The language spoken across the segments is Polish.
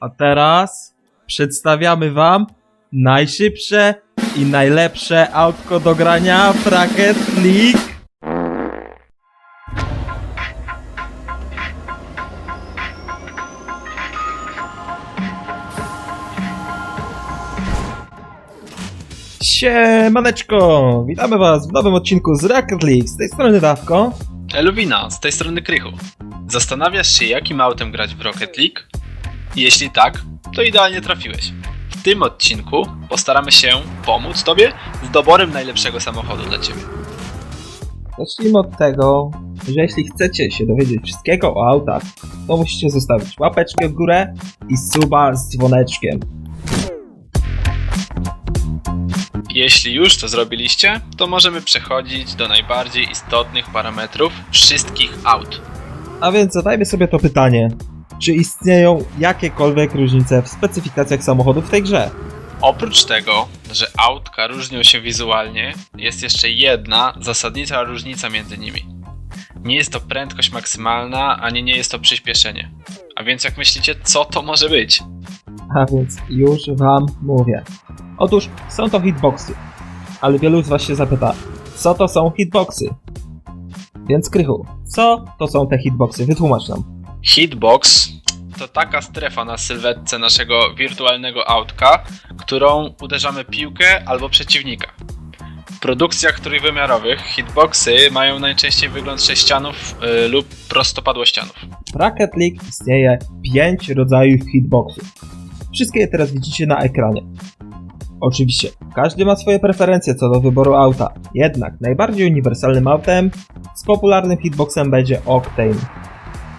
A teraz przedstawiamy wam najszybsze i najlepsze autko do grania w Rocket League. Siemaneczko! Witamy was w nowym odcinku z Rocket League. Z tej strony Dawko. Eluwina, z tej strony Krychu. Zastanawiasz się, jakim autem grać w Rocket League? Jeśli tak, to idealnie trafiłeś. W tym odcinku postaramy się pomóc Tobie z doborem najlepszego samochodu dla Ciebie. Zacznijmy od tego, że jeśli chcecie się dowiedzieć wszystkiego o autach, to musicie zostawić łapeczkę w górę i suba z dzwoneczkiem. Jeśli już to zrobiliście, to możemy przechodzić do najbardziej istotnych parametrów wszystkich aut. A więc zadajmy sobie to pytanie. Czy istnieją jakiekolwiek różnice w specyfikacjach samochodów w tej grze? Oprócz tego, że autka różnią się wizualnie, jest jeszcze jedna zasadnicza różnica między nimi. Nie jest to prędkość maksymalna, ani nie jest to przyspieszenie. A więc jak myślicie, co to może być? A więc już wam mówię. Otóż są to hitboxy. Ale wielu z was się zapyta, co to są hitboxy? Więc Krychu, co to są te hitboxy? Wytłumacz nam. Hitbox to taka strefa na sylwetce naszego wirtualnego autka, którą uderzamy piłkę albo przeciwnika. W produkcjach trójwymiarowych hitboxy mają najczęściej wygląd sześcianów y, lub prostopadłościanów. W Rocket League istnieje 5 rodzajów hitboxów. Wszystkie je teraz widzicie na ekranie. Oczywiście, każdy ma swoje preferencje co do wyboru auta, jednak najbardziej uniwersalnym autem z popularnym hitboxem będzie Octane,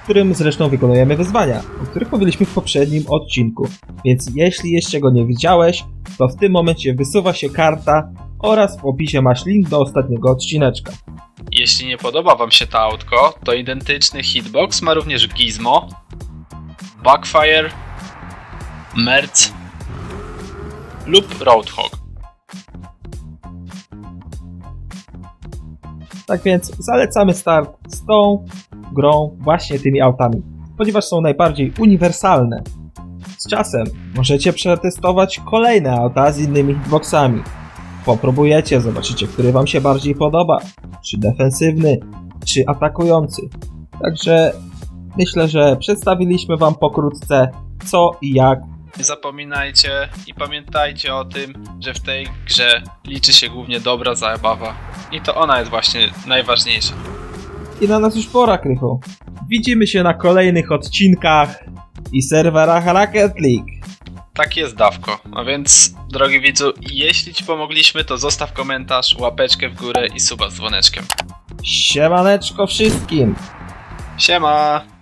którym zresztą wykonujemy wyzwania, o których mówiliśmy w poprzednim odcinku. Więc jeśli jeszcze go nie widziałeś, to w tym momencie wysuwa się karta oraz w opisie masz link do ostatniego odcineczka. Jeśli nie podoba Wam się to autko, to identyczny hitbox ma również Gizmo, Backfire, Merc lub Roadhog. Tak więc zalecamy start z tą grą, właśnie tymi autami, ponieważ są najbardziej uniwersalne. Z czasem możecie przetestować kolejne auta z innymi hitboxami. Popróbujecie, zobaczycie, który wam się bardziej podoba. Czy defensywny, czy atakujący. Także myślę, że przedstawiliśmy wam pokrótce co i jak. Nie zapominajcie i pamiętajcie o tym, że w tej grze liczy się głównie dobra zabawa. I to ona jest właśnie najważniejsza. I na nas już pora, Krychu. Widzimy się na kolejnych odcinkach i serwerach Rocket League. Tak jest, Dawko. A więc, drogi widzu, jeśli Ci pomogliśmy, to zostaw komentarz, łapeczkę w górę i suba z dzwoneczkiem. Siemaneczko wszystkim! Siema!